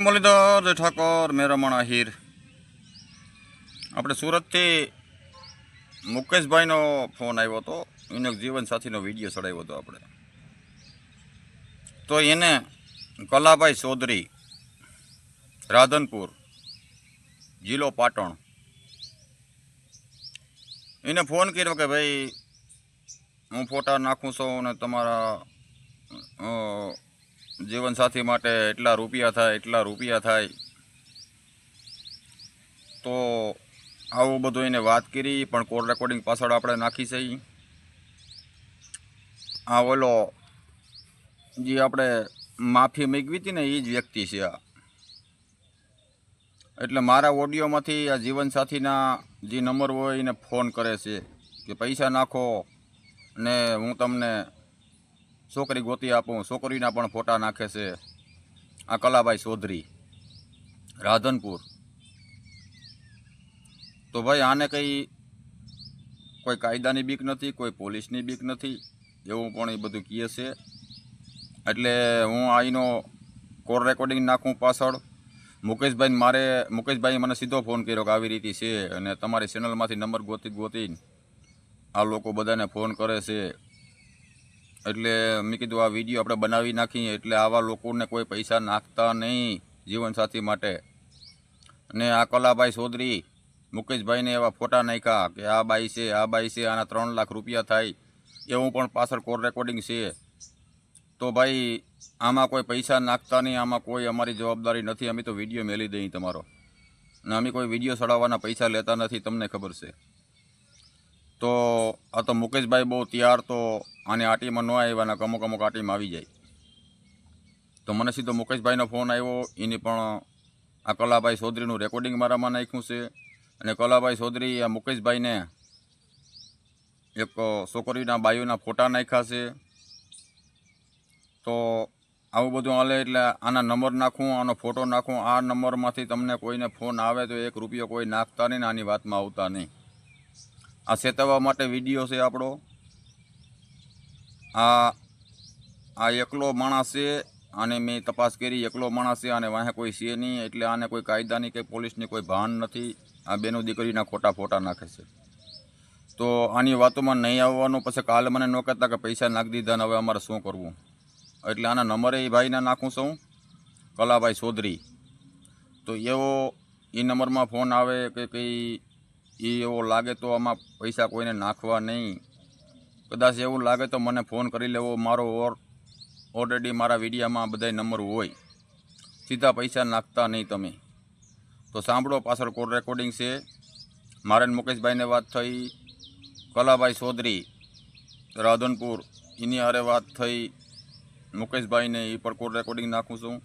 મુરલીધર ઠાકોર મેરમણ આહિર આપણે સુરતથી મુકેશભાઈનો ફોન આવ્યો હતો. એનો જીવનસાથીનો વીડિયો ચડાવ્યો હતો આપણે. તો એને કલાભાઈ ચૌધરી, રાધનપુર, જિલ્લો પાટણ, એને ફોન કર્યો કે ભાઈ, હું ફોટા નાખું છું અને તમારા જીવનસાથી માટે એટલા રૂપિયા થાય, એટલા રૂપિયા થાય. તો આવું બધું એને વાત કરી, પણ કોલ રેકોર્ડિંગ પાછળ આપણે નાખી છે આ ઓલો જે આપણે માફી મેળવી હતી ને એ જ વ્યક્તિ છે આ. એટલે મારા ઓડિયોમાંથી આ જીવનસાથીના જે નંબર હોય એને ફોન કરે છે કે પૈસા નાખો ને હું તમને છોકરી ગોતી આપું, છોકરીના પણ ફોટા નાખે છે. આ કલાભાઈ ચૌધરી, રાધનપુર. તો ભાઈ આને કંઈ કોઈ કાયદાની બીક નથી, કોઈ પોલીસની બીક નથી, એવું પણ એ બધું કહે છે. એટલે હું આઈનો કોલ રેકોર્ડિંગ નાખું પાછળ. મુકેશભાઈ મારે, મુકેશભાઈએ મને સીધો ફોન કર્યો કે આવી રીતે છે અને તમારી ચેનલમાંથી નંબર ગોતી ગોતીને આ લોકો બધાને ફોન કરે છે. એટલે મેં કીધું, આ વીડિયો આપણે બનાવી નાખીએ એટલે આવા લોકોને કોઈ પૈસા નાખતા નહીં જીવનસાથી માટે. અને આ કલાભાઈ ચૌધરી મુકેશભાઈને એવા ફોટા નાખ્યા કે, આ બાઈ છે, આ બાઈ છે, આના ત્રણ લાખ રૂપિયા થાય એવું પણ પાછળ કોલ રેકોર્ડિંગ છે. તો ભાઈ, આમાં કોઈ પૈસા નાખતા નહીં, આમાં કોઈ અમારી જવાબદારી નથી, અમે તો વીડિયો મેલી દઈએ તમારો. અને અમે કોઈ વીડિયો ચડાવવાના પૈસા લેતા નથી, તમને ખબર છે. તો આ તો મુકેશભાઈ બહુ તૈયાર તો આને આટીમાં ન આવ્યા અને અમુક અમુક આટીમાં આવી જાય. તો મને સીધો મુકેશભાઈનો ફોન આવ્યો, એની પણ આ કલાભાઈ ચૌધરીનું રેકોર્ડિંગ મારામાં નાખ્યું છે અને કલાભાઈ ચૌધરી આ મુકેશભાઈને એક છોકરીના બાયુના ફોટા નાખ્યા છે. તો આવું બધું હાલે એટલે આના નંબર નાખું, આનો ફોટો નાખું, આ નંબરમાંથી તમને કોઈને ફોન આવે તો એક રૂપિયો કોઈ નાખતા નહીં આની વાતમાં આવતા નહીં. આ ચેતવવા માટે વીડિયો છે આપણો. આ આ એકલો માણસ છે આને મેં તપાસ કરી, એકલો માણસ છે અને વાંહે કોઈ છે નહીં, એટલે આને કોઈ કાયદાની કે પોલીસની કોઈ ભાન નથી. આ બેનો દીકરીના ખોટા ફોટા નાખે છે. તો આની વાતોમાં નહીં આવવાનું, પછી કાલે મને ન કહેતા કે પૈસા નાખી દીધા ને હવે અમારે શું કરવું? એટલે આના નંબરે એ ભાઈને નાખું છું, કલાભાઈ ચૌધરી તો એવો એ નંબરમાં ફોન આવે કે કંઈ એ એવો લાગે તો આમાં પૈસા કોઈને નાખવા નહીં. કદાચ એવું લાગે તો મને ફોન કરી લેવો, મારો ઓર ઓલરેડી મારા વિડીયામાં બધાય નંબર હોય. સીધા પૈસા નાખતા નહીં તમે. તો સાંભળો, પાછળ કોલ રેકોર્ડિંગ છે. મારે મુકેશભાઈને વાત થઈ. કલાભાઈ ચૌધરી રાધનપુર, એની હારે વાત થઈ. મુકેશભાઈને એ પર કોલ રેકોર્ડિંગ નાખું છું.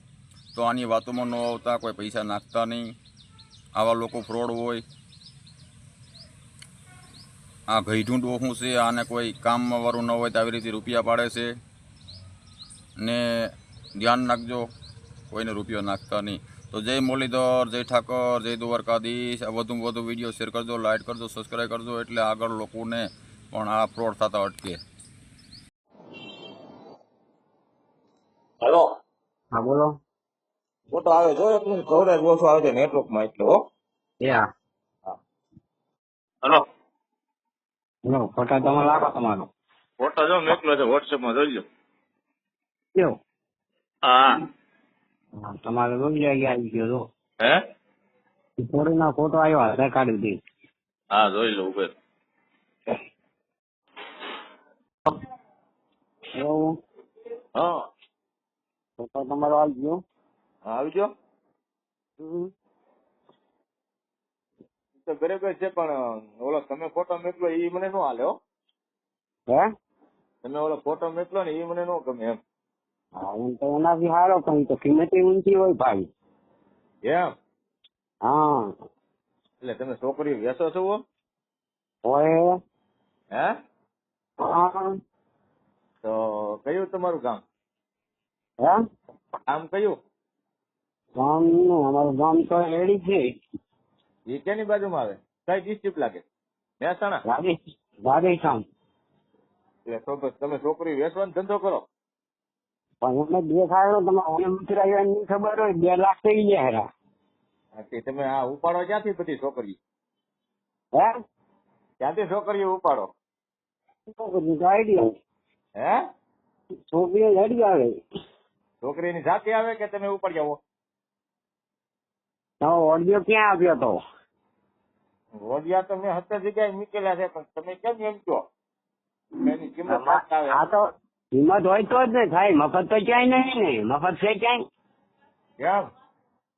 તો આની વાતોમાં ન આવતા, કોઈ પૈસા નાખતા નહીં. આવા લોકો ફ્રોડ હોય. આ ઘઈઢુંડ શું છે આને કોઈ કામમાં વાળું ન હોય તો આવી રીતે રૂપિયા પાડે છે. ને ધ્યાન નાખજો કોઈને રૂપિયો નાખતા નહીં. તો જય મુરલીધર જય ઠાકર જય દ્વારકાધીશ. આ વધુ વધુ વીડિયો શેર કરજો લાઇક કરજો સબસ્ક્રાઈબ કરજો એટલે આગળ લોકોને પણ આ ફ્રોડ થતા અટકે. હલો. હા બોલો. ફોટો આવે જો એક મિનિટ કવરેજ ઓછો આવે છે નેટવર્કમાં એટલે હો. હલો. લો ફોટા તમે રાખો તમારો. ફોટો જો મોકલો છે વોટ્સએપમાં જોઈ લો. કેવો? હા. તમારે રોજ આવી ગયો તો હે? ફોટોના ફોટો આવ્યો આધાર કાર્ડ દે હા જોઈ લો ઉભે હા. ફોટો તમારો આવી ગયો? આવી ગયો. તો બરાબર છે પણ ઓલો તમે ફોટો મોકલો એ મને નો હાલે હો. હે? તમે ઓલો ફોટો મોકલો ને એ મને નો ગમે એમ. હા હું તો એના બી હારો ઈ તો કિંમત ઊંચી હોય ભાઈ. એમ? હા. એટલે તમે છોકરી વેચો છો હોય હે? હા. તો કયું તમારું ગામ? હે? ગામ કયું? ગામ અમારું ગામ તો રેડી છે. એ કેની બાજુમાં આવે? કઈ ડિસ્ટ્રિક્ટ લાગે? મહેસાણા? રાધે રાધેશ્યામ એટલે તો તમે છોકરી વેચવાનો ધંધો કરો. પણ એમને દેખાડો તમે ઓને ઉતરાયો એની ખબર હોય બે લાખ થઈ ગયા હેરા. તે તમે આ ઉપાડો ક્યાંથી બધી છોકરી હે? ક્યાંથી છોકરીઓ ઉપાડો? આઈડિયા હે? છોકરીઓ હેડી આવે. છોકરીની જાતે આવે કે તમે ઉપાડી આવો? તમે ઓડિયો ક્યાં આપ્યો તો? રોડિયા તો મેં સત્તર જગ્યાએ મૂકેલા છે પણ તમે કેમ એમ કહો? એની કિંમત આ તો કિંમત હોય તો જ ને થાય મફત તો ક્યાંય નહીં ને મફત છે ક્યાંય? કેમ?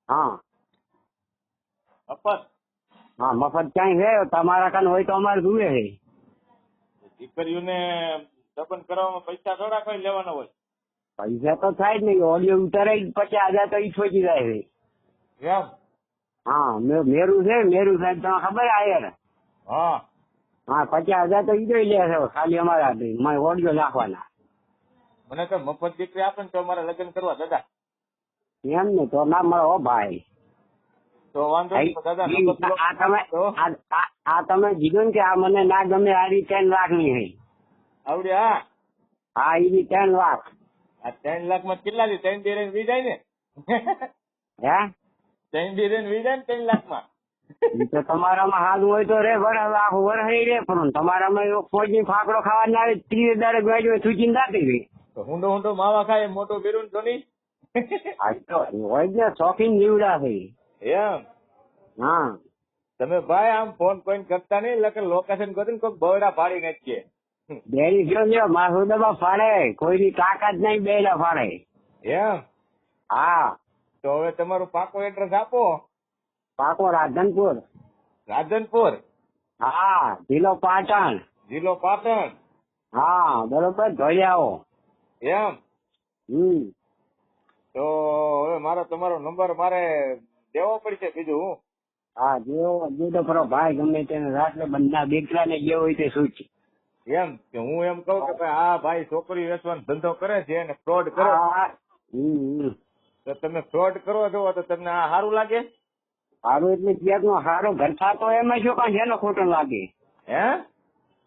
હા. મફત? હા મફત ક્યાંય છે? તમારા કાન હોય તો અમારે જુએ છે. દીકરીઓને દબન કરવામાં પૈસા થોડા કોઈ લેવાના હોય? પૈસા તો થાય જ નહીં ઓડિયો ઉતારે પછી પચાસ હજાર તો ઈ છોજી જાય છે. કેમ? હા મેરુ છે મેરુ સાહેબ તમને ખબર આયર હા. હા પચાસ હજાર તો ઈ જ લે છે ખાલી અમારા મારે ઓડિયો નાખવાના. મને તો મફત દીકરી આપે ને તો અમારે લગ્ન કરવા દાદા. એમ ને તો ના મળે હો ભાઈ. તો વાંધો દાદા આ તમે આ- તમે કીધું ને કે આ મને ના ગમે આ રીતે ત્રણ લાખની હઈ આવડે હા. હા એ બી ત્રણ લાખ. આ ત્રણ લાખમાં કેટલા ત્રણ દી વી જાય ને? હે? ત્રણ દી રહીને વી જાય ત્રણ લાખ તો તમારામાં હાલ હોય તો રે વર આખું વરસ રે પણ તમારામાં એવો ફોજી ફાકડો ખાવા ના આવે ત્રીસ દાડે ગાડી થૂચીને જાતી રહી ગઈ હુંડો હુંડો માવા ખાય મોટો બિરુન તો નહીં. હોય ને શોખીન જીવડા છે એમ? હા. તમે ભાઈ આમ ફોન કોઈ કરતા નહીં લખે લોકેશન ગોતી ને કોઈક બવડા પાડી નાખીએ બેરી ગયો ને મારું દબા ફાડે કોઈની તાકાત નહીં બેડા ફાડે. એમ? હા. તો હવે તમારું પાકો એડ્રેસ આપો. પાકો રાધનપુર રાધનપુર હા જિલ્લો પાટણ. જિલ્લો પાટણ. હા બરોબર જોઈ આવો. એમ? હમ. તો હવે મારો તમારો નંબર મારે દેવો પડશે બીજું હું? હા જેવો જેવો ખરો ભાઈ ગમે તેને રાત્રે બંધના બેકરા ને જેવો હોય તે સૂચ. એમ? કે હું એમ કહું કે ભાઈ આ ભાઈ છોકરી વેચવાનો ધંધો કરે છે અને ફ્રોડ કરે. હમ. તો તમે ફ્રોડ કરો છો તો તમને આ સારું લાગે? સારું એટલે ક્યાંક નો સારો ઘર થતો એમાં શું કાંઈ જેનો ખોટો લાગે? હે?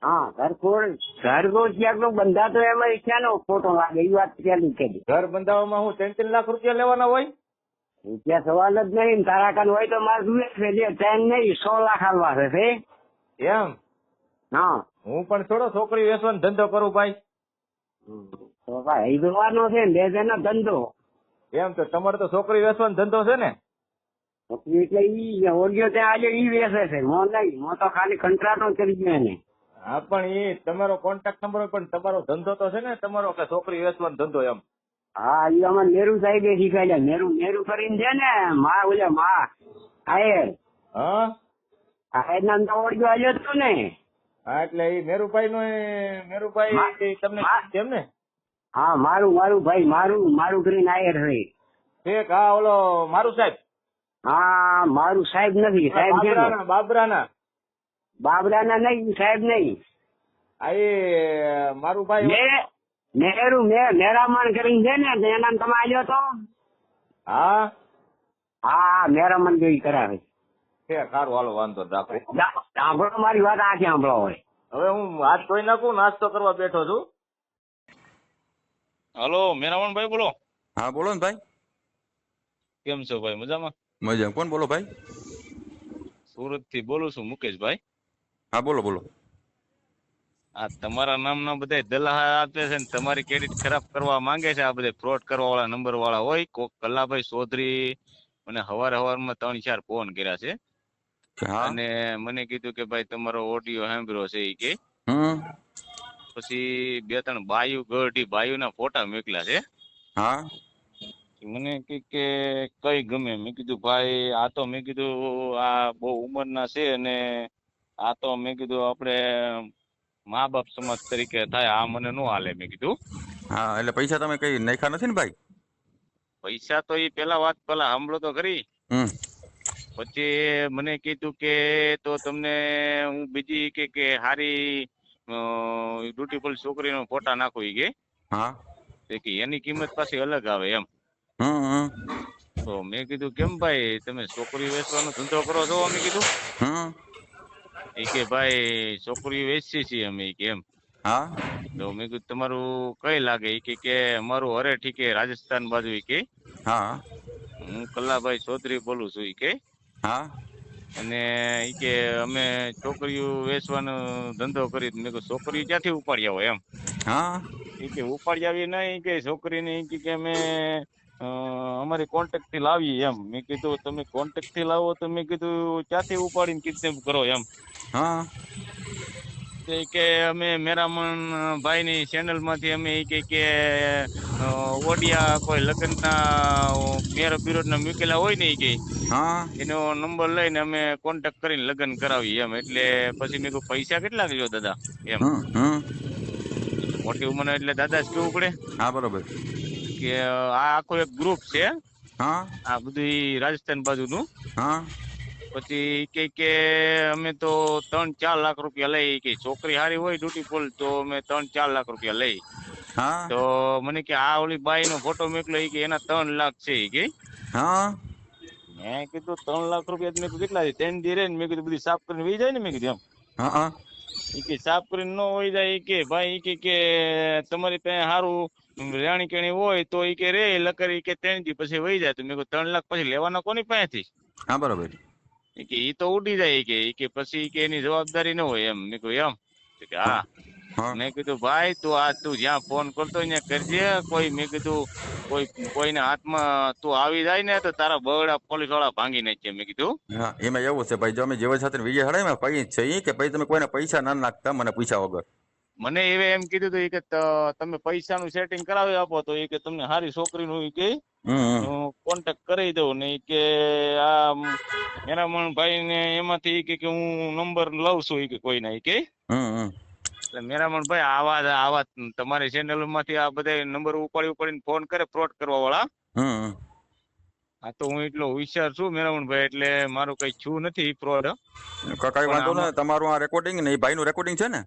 હા ઘર ખોડ ઘર નો ક્યાંક નો બંધાતો એમાં ક્યાંનો ખોટો લાગે? એ વાત પેલી કરી ઘર બંધાવવામાં હું ત્રણ ત્રણ લાખ રૂપિયા લેવાના હોય? રૂપિયા સવાલ જ નહીં તારા કાન હોય તો મારે જુએ છે? જે ત્રણ નહીં સો લાખ હાલવા છે. એમ? હા. હું પણ થોડો છોકરી વેચવાનો ધંધો કરું ભાઈ. તો ભાઈ એ જોવાનો છે ને ધંધો. એમ તો તમારે તો છોકરી વેચવાનો ધંધો છે ને. એટલે ઈ ઓડિયો ત્યાં આજે ઈ વેચે છે. મો નહીં મો તો ખાલી કંટ્રાટો કરી ગયો એને. હા પણ એ તમારો કોન્ટેક્ટ નંબર પણ તમારો ધંધો તો છે ને તમારો કે છોકરી વેચવાનો ધંધો એમ. હા એ અમારે નેરુ સાહેબે શીખાડ્યા નેરુ નેરુ કરીને છે ને મા ઓલે મા આયર. હા? આયર નામ તો ઓડિયો આવ્યો હતો ને. હા એટલે એ મેરુભાઈ નો મેરુભાઈ તમને. કેમ ને? હા મારું મારું ભાઈ મારું મારું કરીને આયર છે. ઠીક હા ઓલો મારું સાહેબ. હા મારું સાહેબ નથી સાહેબ છે. બાબરાના બાબરાના. નહીં સાહેબ નહીં. આ મારું ભાઈ મે- નેહરુ મે મેરામણ કરીને છે ને એના તમે આવ્યો તો? હા? હા મેરામણ જેવી કરાવે. છે સારું હાલો વાંધો રાખો. સાંભળો મારી વાત આખી સાંભળો હોય? હવે હું હાથ ધોઈ નાખું નાસ્તો કરવા બેઠો છું. હલો મેરામણભાઈ બોલો. હા બોલો ને ભાઈ. કેમ છો ભાઈ? મજામાં? મજા કોણ બોલો ભાઈ? સુરતથી બોલું છું મુકેશભાઈ. હા બોલો બોલો. આ તમારા નામના બધા દલાહ આપે છે ને તમારી ક્રેડિટ ખરાબ કરવા માંગે છે. આ બધા ફ્રોડ કરવા વાળા નંબર વાળા હોય. કોક કલાભાઈ ચૌધરી મને હવારે હવારમાં ત્રણ ચાર ફોન કર્યા છે. અને મને કીધું કે ભાઈ તમારો ઓડિયો સાંભળ્યો છે એ કે. પછી બે ત્રણ બાયુ ગઢી બાયુના ફોટા મોકલ્યા છે. હા. મને કે કે કઈ ગમે? મેં કીધું ભાઈ આ તો મેં કીધું આ બહુ ઉંમરના છે અને આ તો મેં કીધું આપણે મા બાપ સમાજ તરીકે થાય આ મને નો હાલે. મેં કીધું. હા એટલે પૈસા તમે કઈ નાખ્યા નથી ને ભાઈ? પૈસા તો એ પેલા વાત પેલા સાંભળો તો ખરી. પછી મને કીધું કે તો તમને હું બીજી કે કે હારી બ્યુટીફુલ છોકરીનો ફોટા નાખું ઈ કે. હા. તે કે એની કિંમત પાછી અલગ આવે એમ. તો મેં કીધું કેમ ભાઈ તમે છોકરી વેચવાનો ધંધો કરો છો? અમે કીધું. એ કે ભાઈ છોકરીઓ વેચીએ છીએ અમે કેમ કે એમ. હા. તો મેં કીધું તમારું કઈ લાગે? કે કે અમારું હરેઠી કે રાજસ્થાન બાજુ કે. હા. હું કલ્લાભાઈ ચૌધરી બોલું છું ઈ કે. હા. અને એ કે અમે છોકરીઓ વેચવાનો ધંધો કરી મેં કીધું છોકરીઓ ક્યાંથી ઉપાડી આવો એમ. હા. ઈ કે ઉપાડી આવી નહીં કે છોકરીને એ કે અમે અમારી કોન્ટેક્ટથી લાવીએ એમ. મેં કીધું તમે કોન્ટેક્ટથી લાવો તો મેં કીધું ક્યાંથી ઉપાડીને કિડનેપ કરો? એમ. હા. તો કે અમે મેરામણ ભાઈ ની ચેનલમાંથી અમે કે કે ઓડિયા કોઈ લગ્નના મેર બિરોડ ના મૂકેલા હોય ને કે હા. એનો નંબર લઈને અમે કોન્ટેક્ટ કરીને લગ્ન કરાવી એમ. એટલે પછી મેં કીધું પૈસા કેટલા લ્યો દાદા? એમ. મોટી ઉંમર એટલે દાદા જ કેવું પડે? હા બરોબર. કે આ આખો એક ગ્રુપ છે. હા. આ બધું રાજસ્થાન બાજુનું. હા. પછી કે કે અમે તો ત્રણ ચાર લાખ રૂપિયા લઈ કે છોકરી હારી હોય ડ્યુટીફુલ તો અમે ત્રણ ચાર લાખ રૂપિયા લઈ. તો મને કે આ ઓલી બાઈ નો ફોટો મોકલો કે એના ત્રણ લાખ છે કે. હા? મેં કીધું ત્રણ લાખ રૂપિયા મેં કેટલા છે? ત્રણ દી રે મેં કીધું બધી સાફ કરીને વહી જાય ને મેં કીધું એમ. હા હા. ઈ કે સાફ કરીને ન હોય જાય કે ભાઈ કે કે તમારી પાસે સારું રેણી કેણી હોય તો એ કે રે લકર કે ત્રણ દી પછી વહી જાય. તો મેં ત્રણ લાખ પછી લેવાના કોની પાસેથી? હા બરોબર. કે એ તો ઉડી જાય કે કે પછી કે એની જવાબદારી ન હોય એમ. મેં કહ્યું એમ. કે હા. મેં કીધું ભાઈ તું આ તું જ્યાં ફોન કરતો ત્યાં કરજે. કોઈ મેં કીધું કોઈ કોઈના હાથમાં તું આવી જાય ને તો તારા બગડા પોલીસવાળા ભાંગી નાખે મેં કીધું હા. એમાં એવું છે ભાઈ જો અમે જીવન સાથે વિજય હડાય પૈ છે ઈ કે ભાઈ તમે કોઈને પૈસા ના નાખતા મને પૈસા વગર. મને એવે એમ કીધું હતું કે ત- તમે પૈસાનું સેટિંગ કરાવી આપો. તો એ કે તમને સારી છોકરીનું કે હું કોન્ટેક્ટ કરી દઉં ને કે આ મેરામણ ભાઈ ને એમાંથી કે કે હું નંબર લઉં છું કે કોઈના ઈ કે. એટલે મેરામણ ભાઈ આવા આવા તમારી ચેનલમાંથી આ બધા નંબર ઉપાડી ઉપાડીને ફોન કરે ફ્રોડ કરવા વાળા હા તો હું એટલો હોશિયાર છું મેરામણ ભાઈ એટલે મારું કઈ છું નથી ફ્રોડ કઈ વાંધો ને તમારું આ રેકોર્ડિંગ ને એ ભાઈનું રેકોર્ડિંગ છે ને?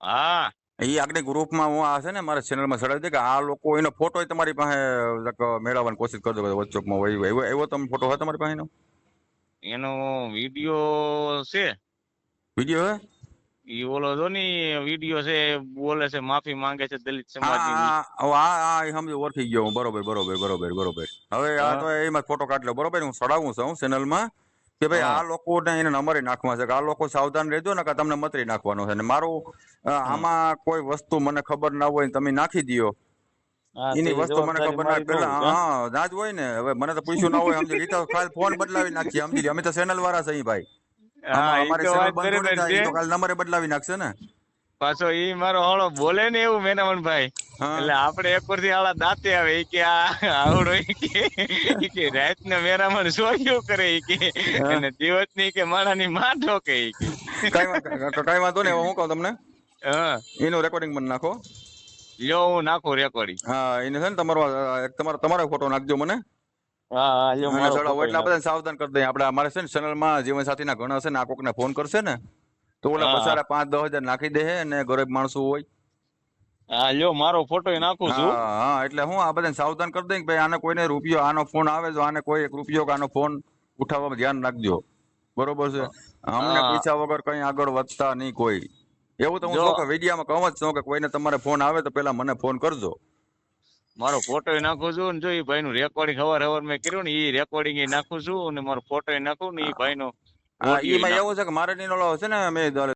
હા. એ આગળ ગ્રુપમાં હું આ છે ને મારા ચેનલમાં ચડાવી દે કે આ લોકો એનો ફોટો તમારી પાસે મેળવવાની કોશિશ કરજો વોટ્સઅપમાં હોય એવો એવો તમે ફોટો હોય તમારી પાસે એનો વીડિયો છે. વીડિયો હે? ઈ ઓલો જો ને વીડિયો છે બોલે છે માફી માંગે છે દલિત સમાજની. હા હા એ સમજો ઓળખી ગયો બરોબર બરોબર બરોબર બરોબર. હવે આ તો એમાં ફોટો કાઢ લો. બરોબર હું ચડાવું છું ચેનલમાં કે ભાઈ આ લોકોને એને નમરી નાખવા છે. કે આ લોકો સાવધાન રહેજો ને કે તમને મતરી નાખવાનો છે. ને મારું આમાં કોઈ વસ્તુ મને ખબર ના હોય તમે નાખી દો એની વસ્તુ મને ખબર ના પેલા હા. ના જ હોય ને. હવે મને તો પૂછ્યું ના હોય. સમજી તો કાલ ફોન બદલાવી નાખીએ. સમજી અમે તો ચેનલ વાળા છે ભાઈ. અમારી ચેનલ બંધ તો કાલ નંબરે બદલાવી નાખશે ને. પાછો ઈ મારો હાળો બોલે ને એવું મેનામન ભાઈ. એટલે આપણે એક પરથી હાળા દાંતે આવે એ કે આ આવડો કે કે રાત ને મેરામણ સોયું કરે એ કે. અને દિવસની કે માણાની માં ઠોકે ઈ કે. કઈ વાંધો ને હું કહું તમને? હા. એનું રેકોર્ડિંગ મને નાખો. લ્યો હું નાખું રેકોર્ડિંગ હા એને છે ને તમારો તમારો તમારો ફોટો નાખજો મને. સાવધાન કરી દઈએ. આપણે અમારે છે ને ચેનલમાં જીવન સાથીના ઘણા છે ને આ કોકને ફોન કરશે ને તો ઓલા. પછાડા પાંચ દસ હજાર નાખી દે અને ગરીબ માણસો હોય. હા લ્યો મારો ફોટો નાખું છું. હા એટલે હું આ બધાને સાવધાન કરી દઈ કે ભાઈ આને કોઈને રૂપિયો આનો ફોન આવે તો આને કોઈ એક રૂપિયો કે આનો ફોન ઉઠાવવામાં ધ્યાન રાખજો. બરોબર છે? અમને. પૂછ્યા વગર કઈ આગળ વધતા નહીં કોઈ. એવું તો હું શું કે વિડીયામાં કહું જ છું કે કોઈને તમારે ફોન આવે તો પેલા મને ફોન કરજો. મારો ફોટો નાખું છું ને જો એ ભાઈ નું રેકોર્ડિંગ હવાર હવાર મેં કર્યું ને એ રેકોર્ડિંગ નાખું છું અને મારો ફોટો નાખું ને એ ભાઈ નો એમાં એવું છે કે મારે છે ને મેં